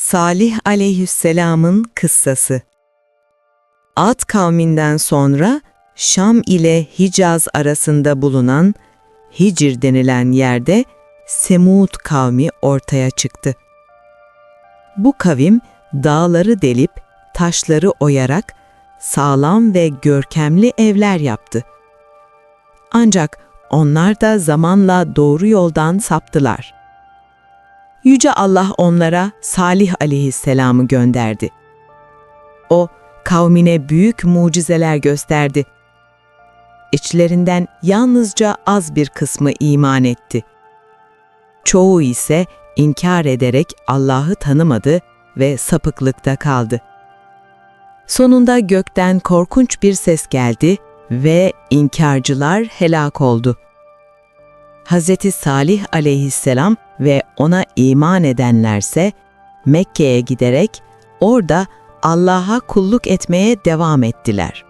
Salih aleyhisselamın kıssası Ad kavminden sonra Şam ile Hicaz arasında bulunan Hicr denilen yerde Semud kavmi ortaya çıktı. Bu kavim dağları delip taşları oyarak sağlam ve görkemli evler yaptı. Ancak onlar da zamanla doğru yoldan saptılar. Yüce Allah onlara Salih aleyhisselamı gönderdi. O, kavmine büyük mucizeler gösterdi. İçlerinden yalnızca az bir kısmı iman etti. Çoğu ise inkar ederek Allah'ı tanımadı ve sapıklıkta kaldı. Sonunda gökten korkunç bir ses geldi ve inkarcılar helak oldu. Hz. Salih aleyhisselam ve ona iman edenlerse Mekke'ye giderek orada Allah'a kulluk etmeye devam ettiler.